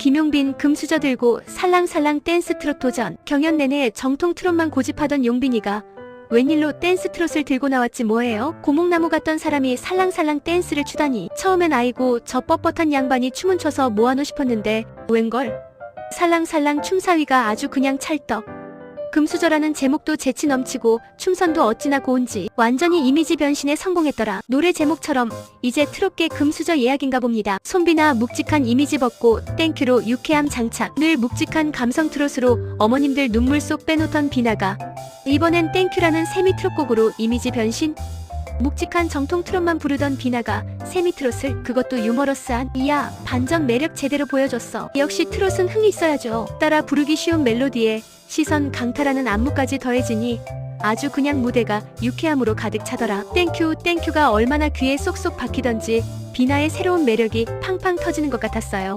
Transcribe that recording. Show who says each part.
Speaker 1: 김용빈 금수저 들고 살랑살랑 댄스 트롯 도전. 경연 내내 정통 트롯만 고집하던 용빈이가 웬일로 댄스 트롯을 들고 나왔지 뭐예요? 고목나무 같던 사람이 살랑살랑 댄스를 추다니. 처음엔 아이고 저 뻣뻣한 양반이 춤은 춰서 뭐하노 싶었는데 웬걸? 살랑살랑 춤사위가 아주 그냥 찰떡. 금수저라는 제목도 재치 넘치고 춤선도 어찌나 고운지 완전히 이미지 변신에 성공했더라. 노래 제목처럼 이제 트롯계 금수저 예약인가 봅니다. 손비나 묵직한 이미지 벗고 땡큐로 유쾌함 장착. 늘 묵직한 감성 트롯으로 어머님들 눈물 쏙 빼놓던 비나가 이번엔 땡큐라는 세미 트롯곡으로 이미지 변신. 묵직한 정통 트롯만 부르던 비나가 세미 트롯을 그것도 유머러스한 이야 반전 매력 제대로 보여줬어. 역시 트롯은 흥이 있어야죠. 따라 부르기 쉬운 멜로디에 시선 강탈하는 안무까지 더해지니 아주 그냥 무대가 유쾌함으로 가득 차더라. 땡큐 땡큐가 얼마나 귀에 쏙쏙 박히던지 비나의 새로운 매력이 팡팡 터지는 것 같았어요.